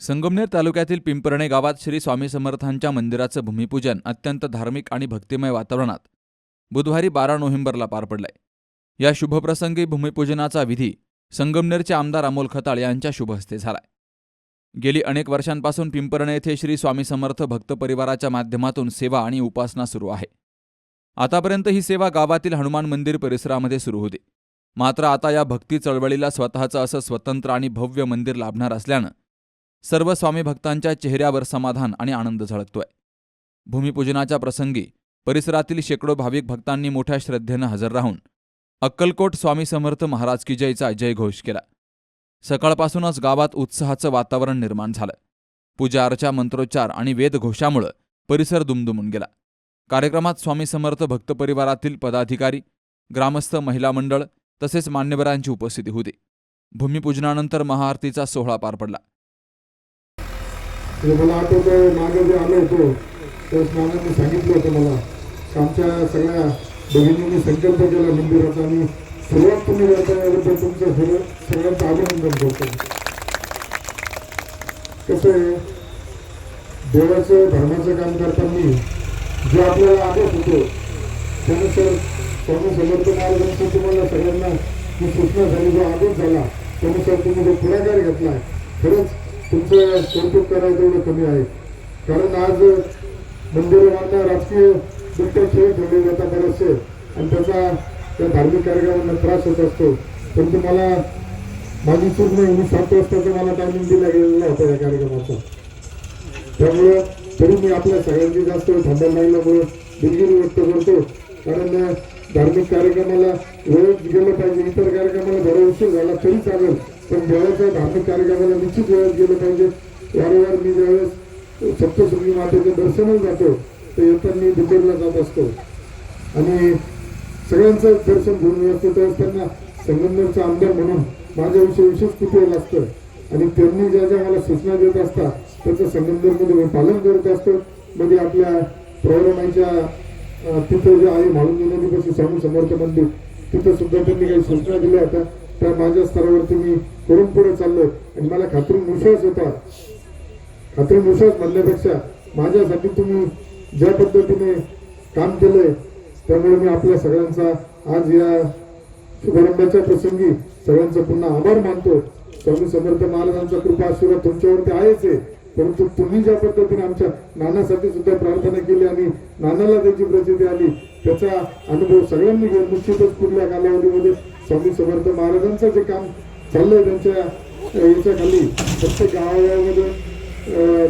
संगमनेर तालुक्यातील पिंपरणे गावात श्री स्वामी समर्थांच्या मंदिराचं भूमिपूजन अत्यंत धार्मिक आणि भक्तिमय वातावरणात बुधवारी बारा नोव्हेंबरला पार पडलाय. या शुभप्रसंगी भूमिपूजनाचा विधी संगमनेरचे आमदार अमोल खताळ यांच्या शुभहस्ते झालाय. गेली अनेक वर्षांपासून पिंपरणे येथे श्री स्वामी समर्थ भक्त परिवाराच्या माध्यमातून सेवा आणि उपासना सुरू आहे. आतापर्यंत ही सेवा गावातील हनुमान मंदिर परिसरामध्ये सुरू होती. मात्र आता या भक्ती चळवळीला स्वतःचं असं स्वतंत्र आणि भव्य मंदिर लाभणार असल्यानं सर्व स्वामी भक्तांच्या चेहऱ्यावर समाधान आणि आनंद झळकतोय. भूमिपूजनाच्या प्रसंगी परिसरातील शेकडो भाविक भक्तांनी मोठ्या श्रद्धेनं हजर राहून अक्कलकोट स्वामी समर्थ महाराज की जयचा जयघोष केला. सकाळपासूनच गावात उत्साहाचं वातावरण निर्माण झालं. पूजा अर्चा मंत्रोच्चार आणि वेदघोषामुळं परिसर दुमदुमून गेला. कार्यक्रमात स्वामी समर्थ भक्त परिवारातील पदाधिकारी ग्रामस्थ महिला मंडळ तसेच मान्यवरांची उपस्थिती होती. भूमिपूजनानंतर महाआरतीचा सोहळा पार पडला. ते मला आठवतं मागे जे आलो होतो त्यावेळेस नानांनी सांगितलं होतं मला. आमच्या सगळ्या भगिनींनी संकल्प केला मंदिराचा आणि सुरुवात तुम्ही करता याबद्दल तुमचं सर्व सगळ्यांचं अभिनंदन करतो कसं आहे देवाचं धर्माचं काम करताना जे आपल्याला आदेश होतो त्यानुसार स्वामी समर्थ महाराजांचं तुम्हाला सगळ्यांना जी सूचना झाली जो आदेश झाला त्यानुसार तुम्ही जो पुढाकार घेतला खरंच तुमचं कौतुक करायचं एवढं कमी आहे. कारण आज मंदिरांना राजकीय दृष्ट्या खेळ ठेवले जातात बरेचसे. आणि त्याचा त्या धार्मिक कार्यक्रमांना त्रास होत असतो. परंतु मला माझी चूक नाही मी सात वाजताचा मला टायमिंग दिला गेलेला होता या कार्यक्रमाचा. त्यामुळे तरी मी आपल्या सगळ्यांची जास्त थांबा थांबायला लागल्यामुळे दिलगिरी व्यक्त करतो. कारण धार्मिक कार्यक्रमाला वेळेत गेलं पाहिजे इतर कार्यक्रमाला बरं उशीर झाला तरी चालेल. पण देवाच्या धार्मिक कार्यक्रमाला निश्चित वेळेत गेलं पाहिजे. वारंवार मी ज्यावेळेस सप्तशृंगी मातेचं दर्शनच जातो तर येताना दुपारला जात असतो. आणि सगळ्यांचं दर्शन घेऊन व्यवस्थित त्यांना संगमनेरचा आमदार म्हणून माझ्याविषयी विशेष कुतूहल असतं आणि त्यांनी ज्या ज्या मला सूचना देत असतात त्याचं संगमनेरमध्ये मी पालन करत असतो. मध्ये आपल्या प्रवरणाच्या तिथं जे आहे म्हाळुंगी नदीपासून स्वामी समर्थ मंदिर तिथं सुद्धा त्यांनी काही सूचना दिल्या होत्या. त्या माझ्या स्तरावरती मी करून पुढे चाललो. आणि मला खात्री विश्वास होता. खात्री विश्वास म्हणण्यापेक्षा माझ्यासाठी तुम्ही ज्या पद्धतीने काम केलंय त्यामुळे मी आपल्या सगळ्यांचा आज या शुभारंभाच्या प्रसंगी सगळ्यांचा पुन्हा आभार मानतो. स्वामी समर्थ महाराजांचा कृपा आशीर्वाद तुमच्यावरती आहेच आहे. परंतु तुम्ही ज्या पद्धतीने आमच्या नानासाठी सुद्धा प्रार्थना केली आणि नानाला त्याची प्रसिद्धी आली त्याचा अनुभव सगळ्यांनी घेऊन निश्चितच पुढल्या कालावधीमध्ये स्वामी समर्थ महाराजांचं जे काम चाललंय त्यांच्या याच्याखाली प्रत्येक गावागावामध्ये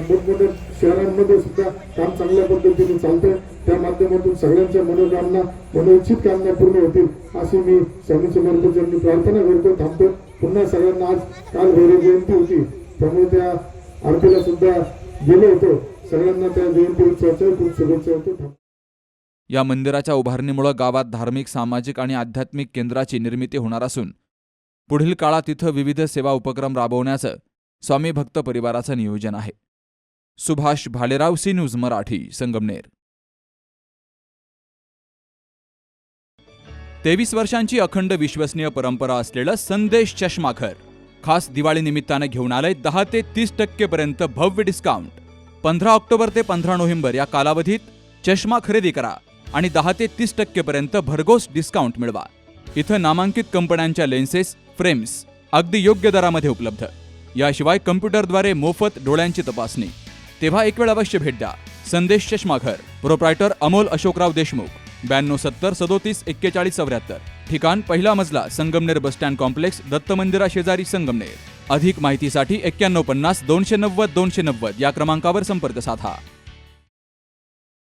मोठमोठ्या शहरांमध्ये सुद्धा काम चांगल्या पद्धतीने चालतंय. त्या माध्यमातून सगळ्यांच्या मनोकामना मनोइच्छित कामना पूर्ण होतील अशी मी स्वामी समर्थ प्रार्थना करतो थांबतो पुन्हा सगळ्यांना आज काल भैरव जयंती होती. त्यामुळे त्या आरतीला सुद्धा गेलो होतो. सगळ्यांना त्या जयंती उत्सवाच्या खूप शुभेच्छा होतो या मंदिराच्या उभारणीमुळे गावात धार्मिक सामाजिक आणि आध्यात्मिक केंद्राची निर्मिती होणार असून पुढील काळात तिथं विविध सेवा उपक्रम राबवण्याचं स्वामी भक्त परिवाराचं नियोजन आहे. Subhash Bhalerao C news Marathi Sangamner. तेवीस वर्षांची अखंड विश्वसनीय परंपरा असलेलं संदेश चष्माघर खास दिवाळी निमित्तानं घेऊन आलंय दहा ते तीस टक्केपर्यंत भव्य डिस्काउंट पंधरा ऑक्टोबर ते पंधरा नोव्हेंबर या कालावधीत चष्मा खरेदी करा. आणि दहा ते तीस टक्केपर्यंत भरघोस डिस्काउंट मिळवा. इथं नामांकित कंपन्यांच्या लेन्सेस फ्रेम्स अगदी योग्य दरामध्ये उपलब्ध. याशिवाय कम्प्युटरद्वारे मोफत डोळ्यांची तपासणी. तेव्हा एक वेळ अवश्य भेट द्या. संदेश चष्माघर. प्रोप्रायटर अमोल अशोकराव देशमुख. ब्याण्णव सत्तर सदोतीस एक्केचाळीस चौऱ्याहत्तर. ठिकाण पहिला मजला Sangamner bus stand complex Datta मंदिरा शेजारी संगमनेर. अधिक माहितीसाठी एक्क्याण्णव पन्नास दोनशे नव्वद दोनशे नव्वद या क्रमांकावर संपर्क साधा.